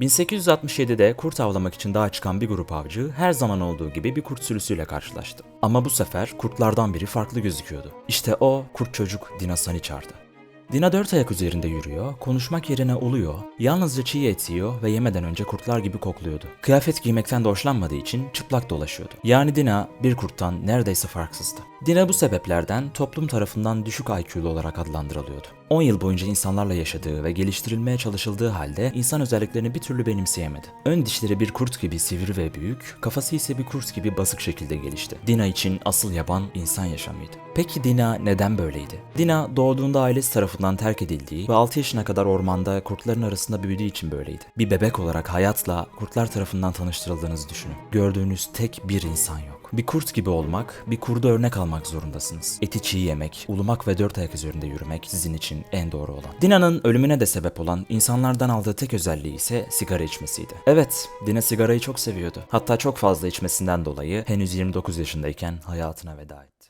1867'de kurt avlamak için dağa çıkan bir grup avcı her zaman olduğu gibi bir kurt sürüsüyle karşılaştı. Ama bu sefer kurtlardan biri farklı gözüküyordu. İşte o kurt çocuk Dina Saniçar'dı. Dina dört ayak üzerinde yürüyor, konuşmak yerine uluyor, yalnızca çiğ et yiyor ve yemeden önce kurtlar gibi kokluyordu. Kıyafet giymekten de hoşlanmadığı için çıplak dolaşıyordu. Yani Dina bir kurttan neredeyse farksızdı. Dina bu sebeplerden toplum tarafından düşük IQ'lu olarak adlandırılıyordu. 10 yıl boyunca insanlarla yaşadığı ve geliştirilmeye çalışıldığı halde insan özelliklerini bir türlü benimseyemedi. Ön dişleri bir kurt gibi sivri ve büyük, kafası ise bir kurt gibi basık şekilde gelişti. Dina için asıl yaban insan yaşamıydı. Peki Dina neden böyleydi? Dina doğduğunda ailesi tarafından terk edildiği ve 6 yaşına kadar ormanda kurtların arasında büyüdüğü için böyleydi. Bir bebek olarak hayatla kurtlar tarafından tanıştırıldığınızı düşünün. Gördüğünüz tek bir insan yok. Bir kurt gibi olmak, bir kurda örnek almak zorundasınız. Eti çiğ yemek, ulumak ve dört ayak üzerinde yürümek sizin için en doğru olan. Dina'nın ölümüne de sebep olan insanlardan aldığı tek özelliği ise sigara içmesiydi. Evet, Dina sigarayı çok seviyordu. Hatta çok fazla içmesinden dolayı henüz 29 yaşındayken hayatına veda etti.